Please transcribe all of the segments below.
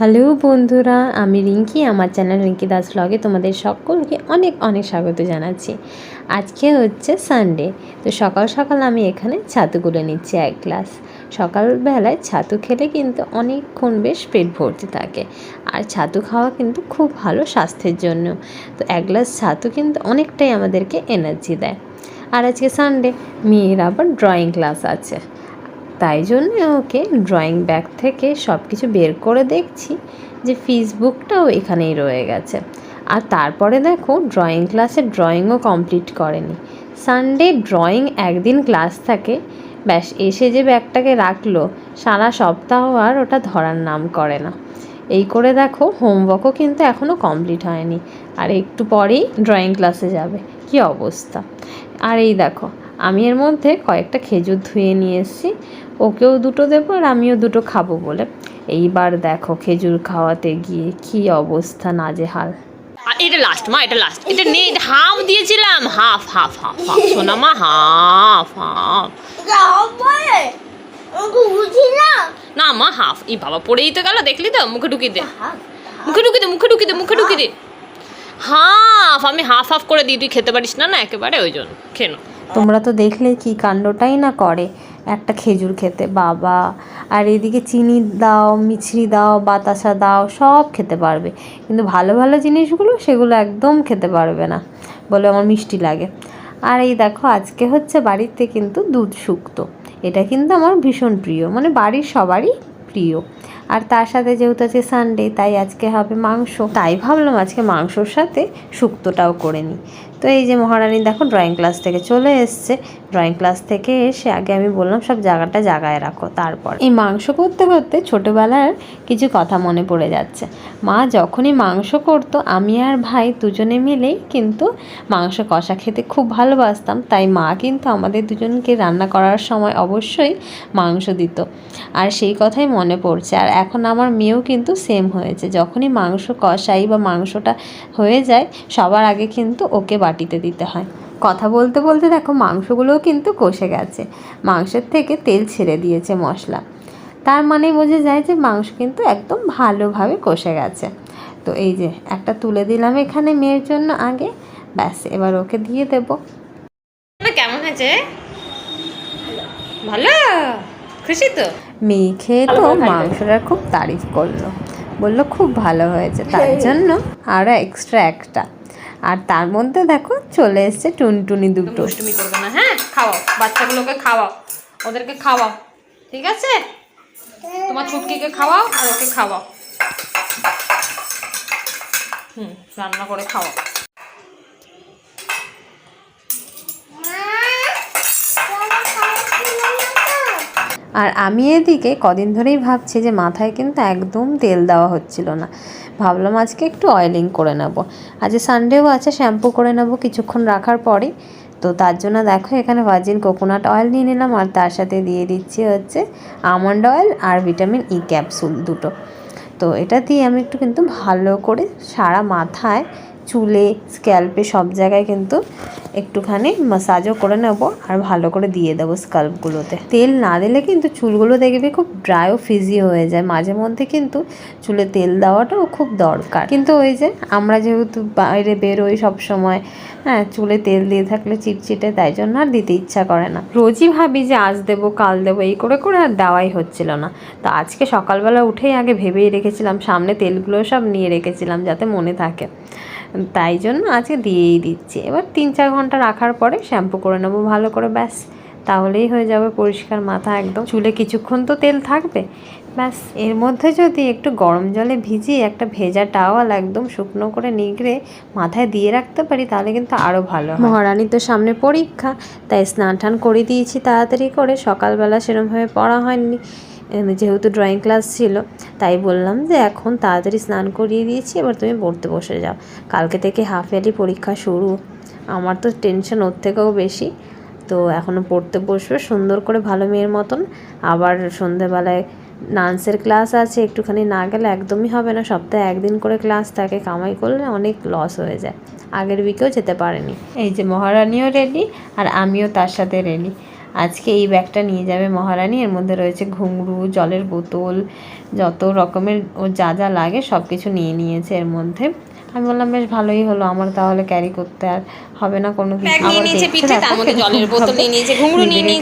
Hello বন্ধুরা, আমি রিঙ্কি, আমার চ্যানেল রিঙ্কি দাস ব্লগে তোমাদের সকলকে অনেক অনেক স্বাগত জানাচ্ছি। আজকে হচ্ছে সানডে তো সকাল সকাল আমি এখানে ছাতু গুলে নিচ্ছি এক গ্লাস। সকালবেলায় ছাতু খেলে কিন্তু অনেকক্ষণ বেশ পেট ভর্তি থাকে, আর ছাতু খাওয়া কিন্তু খুব ভালো স্বাস্থ্যের জন্য। তো এক গ্লাস ছাতু কিন্তু অনেকটাই আমাদেরকে এনার্জি দেয়। আর আজকে সানডে মেয়ের আবার ড্রয়িং ক্লাস আছে। তাই জন্য ওকে ড্রয়িং ব্যাগ থেকে সব কিছু বের করে দেখছি যে ফেসবুকটাও এখানেই রয়ে গেছে। আর তারপরে দেখো ড্রয়িং ক্লাসে ড্রয়িংও কমপ্লিট করেনি। সানডে ড্রয়িং একদিন ক্লাস থাকে, ব্যাস এসে যে ব্যাগটাকে রাখল, সারা সপ্তাহ আর ওটা ধরার নাম করে না। এই করে দেখো হোমওয়ার্কও কিন্তু এখনও কমপ্লিট হয়নি। আর একটু পরেই ড্রয়িং ক্লাসে যাবে। কি অবস্থা? আর এই দেখো, আমি এর মধ্যে কয়েকটা খেজুর ধুয়ে নিয়ে এসেছি। ওকেও দুটো দেবো আর আমিও দুটো খাব বলে। এইবার দেখো খেজুর খাওয়াতে গিয়ে কি অবস্থা নাজেহাল। আর এটা লাস্ট মা এটা লাস্ট এটা নেই এটা হাফ দিয়েছিলাম। Half half half half. শোনা মা হাফ হাফ। না না মা হাফ। এই বাবা পড়েই তো গেল দেখলি তো? মুখে ঢুকিয়ে দে। মুখে ঢুকিয়ে দে মুখে ঢুকিয়ে দে মুখে ঢুকিয়ে দে। হাফ আমি হাফ হাফ করে দিই। তুই খেতে পারিস না না একেবারে ওই জন্য। খেয়ে তোমরা তো দেখলে কি কাণ্ডটাই না করে। একটা খেজুর খেতে, বাবা। আর এদিকে চিনি দাও, মিছরি দাও, বাতাসা দাও, সব খেতে পারবে। কিন্তু ভালো ভালো জিনিসগুলো সেগুলো একদম খেতে পারবে না বলে আমার মিষ্টি লাগে। আর এই দেখো, আজকে হচ্ছে বাড়িতে কিন্তু দুধ শুক্তো। এটা কিন্তু আমার ভীষণ প্রিয় মানে বাড়ির সবারই প্রিয়। আর তার সাথে যেহেতু আছে সানডে তাই আজকে হবে মাংস। তাই ভাবলাম আজকে মাংসর সাথে শুক্তোটাও করে নিই। তো এই যে মহারানী দেখো ড্রয়িং ক্লাস থেকে চলে এসছে। ড্রয়িং ক্লাস থেকে এসে আগে আমি বললাম সব জায়গাটা জাগায় রাখো, তারপর। এই মাংস করতে করতে ছোটোবেলার কিছু কথা মনে পড়ে যাচ্ছে। মা যখনই মাংস করতো, আমি আর ভাই দুজনে মিলেই কিন্তু মাংস কষা খেতে খুব ভালোবাসতাম। তাই মা কিন্তু আমাদের দুজনকে রান্না করার সময় অবশ্যই মাংস দিত। আর সেই কথাই মনে পড়ছে। আর এখন আমার মেয়েও কিন্তু সেম হয়েছে। যখনই মাংস কষাই বা মাংসটা হয়ে যায়, সবার আগে কিন্তু ওকে বাটিতে দিতে হয়। কথা বলতে বলতে দেখো মাংসগুলোও কিন্তু কষে গেছে। মাংসের থেকে তেল ছেড়ে দিয়েছে মশলা। তার মানে বোঝা যায় যে মাংস কিন্তু একদম ভালোভাবে কষে গেছে। তো এই যে একটা তুলে দিলাম এখানে মেয়ের জন্য আগে। ব্যাস এবার ওকে দিয়ে দেবো। কেমন হয়েছে ভালো? খুশি তো? মেয়ে খেয়ে তো মাংসটার খুব তারিফ করল। বলল খুব ভালো হয়েছে। তার জন্য আরও এক্সট্রা একটা। আর তার মধ্যে দেখো চলে এসছে টুনটুনি দুটো দুষ্টুমি করবে না হ্যাঁ? খাওয়াও বাচ্চাগুলোকে খাওয়াও ওদেরকে খাওয়াও ঠিক আছে? তোমার ছুটকিকে খাওয়াও আর ওকে খাওয়াও। হুম রান্না করে খাওয়াও। আর আমি এদিকে কদিন ধরেই ভাবছি যে মাথায় কিন্তু একদম তেল দেওয়া হচ্ছিল না। ভাবলাম আজকে একটু অয়েলিং করে নেব। আজ সানডেও আছে শ্যাম্পু করে নেব কিছুক্ষণ রাখার পরে। তো তার জন্য দেখো, এখানে ভার্জিন কোকোনাট অয়েল নিয়ে নিলাম আর তার সাথে দিয়ে দিচ্ছি হচ্ছে আমন্ড অয়েল আর ভিটামিন ই ক্যাপসুল দুটো। তো এটা দিয়ে আমি একটু কিন্তু ভালো করে সারা মাথায় চুলে স্ক্যাল্পে সব জায়গায় কিন্তু একটুখানি মাসাজও করে নেব আর ভালো করে দিয়ে দেবো স্কাল্পগুলোতে তেল না দিলে কিন্তু চুলগুলো দেখবে খুব ড্রাই ও ফিজি হয়ে যায়। মাঝে মধ্যে কিন্তু চুলে তেল দেওয়াটাও খুব দরকার। কিন্তু ওই যে আমরা যেহেতু বাইরে বেরোই সব সময় হ্যাঁ চুলে তেল দিয়ে থাকলে চিটচিটে, তাই জন্য আর দিতে ইচ্ছা করে না। রোজই ভাবি যে আজ দেবো, কাল দেবো, এই করে করে আর দেওয়াই হচ্ছিল না। তো আজকে সকালবেলা উঠেই আগে ভেবেই রেখেছিলাম, সামনে তেলগুলো সব নিয়ে রেখেছিলাম যাতে মনে থাকে। তাই জন্য আজকে দিয়েই দিচ্ছি। এবার তিন চার ঘণ্টা রাখার পরে শ্যাম্পু করে নেব ভালো করে, ব্যাস। তাহলেই হয়ে যাবে পরিষ্কার মাথা একদম। চুলে কিছুক্ষণ তো তেল থাকবে, ব্যাস। এর মধ্যে যদি একটু গরম জলে ভিজিয়ে একটা ভেজা টাওয়াল একদম শুকনো করে নিগড়ে মাথায় দিয়ে রাখতে পারি, তাহলে কিন্তু আরও ভালো মহারানীর তো সামনে পরীক্ষা, তাই স্নান টান করে দিয়েছি তাড়াতাড়ি করে। সকালবেলা সেরমভাবে পড়া হয়নি। যেহেতু ড্রয়িং ক্লাস ছিল, তাই বললাম যে এখন তাড়াতাড়ি স্নান করিয়ে দিয়েছি, এবার তুমি পড়তে বসে যাও। কালকে থেকে হাফ ইয়ারলি পরীক্ষা শুরু। আমার তো টেনশন ওর থেকেও বেশি। তো এখনও পড়তে বসবে, সুন্দর করে ভালো মেয়ের মতন। আবার সন্ধেবেলায় ডান্সের ক্লাস আছে, একটুখানি না গেলে একদমই হবে না। সপ্তাহে একদিন করে ক্লাস থাকে, কামাই করলে অনেক লস হয়ে যায়। আগের উইকেও যেতে পারেনি। এই যে মহারানীও রেডি আর আমিও তার সাথে রেডি আজকে এই ব্যাগটা নিয়ে যাবে মহারানী। এর মধ্যে রয়েছে ঘুঙরু, জলের বোতল, যত রকমের ও যা যা লাগে সব কিছু নিয়ে নিয়েছে এর মধ্যে। আমি বললাম বেশ ভালোই হলো আমার তাহলে ক্যারি করতে আর হবে না কোনো কিছু। নিয়েছে।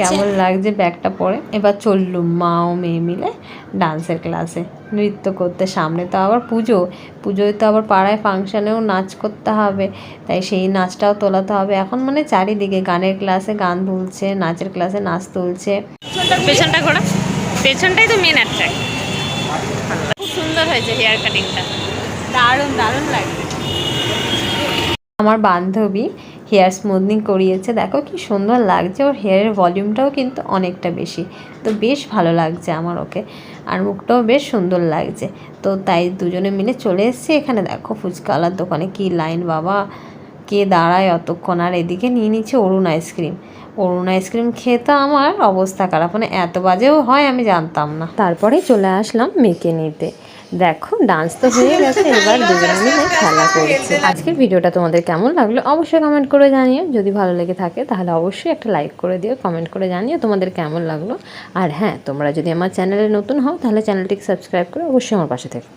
কেমন লাগছে ব্যাগটা পরে এবার চললুম মা ও মেয়ে মিলে ডান্সের ক্লাসে। নৃত্য করতে সামনে তো আবার পুজো পুজোয় তো আবার পাড়ায় ফাংশানেও নাচ করতে হবে তাই সেই নাচটাও তোলাতে হবে। এখন মানে চারিদিকে গানের ক্লাসে গান তুলছে নাচের ক্লাসে নাচ তুলছে। পেছনটা ঘোরা পেছনটাই তো মেন অ্যাট্রাক্ট খুব সুন্দর হয়েছে হেয়ার কাটিংটা আমার বান্ধবী হেয়ার স্মুথনিং করিয়েছে। দেখো কি সুন্দর লাগছে। ওর হেয়ারের ভলিউমটাও কিন্তু অনেকটা বেশি। তো বেশ ভালো লাগছে আমার ওকে। আর মুখটাও বেশ সুন্দর লাগছে। তো তাই দুজনে মিলে চলে এসেছি এখানে। দেখো ফুচকাওয়ালার দোকানে কি লাইন, বাবা। কে দাঁড়ায় অতক্ষণ? আর এদিকে নিয়ে নিচ্ছে অরুণ আইসক্রিম। অরুণ আইসক্রিম খেয়ে তো আমার অবস্থা খারাপ। মানে এত বাজেও হয় আমি জানতাম না। তারপরে চলে আসলাম মেকে নিতে। দেখো ডান্স তো হয়ে গেছে, এবার দুজনে মিলে খেলা করছে। আজকের ভিডিওটা তোমাদের কেমন লাগল অবশ্যই কমেন্ট করে জানিও। যদি ভালো লেগে থাকে, তাহলে অবশ্যই একটা লাইক করে দিও কমেন্ট করে জানিও তোমাদের কেমন লাগল। আর হ্যাঁ তোমরা যদি আমার চ্যানেলে নতুন হও, তাহলে চ্যানেলটিকে সাবস্ক্রাইব করে অবশ্যই আমার পাশে থেকো।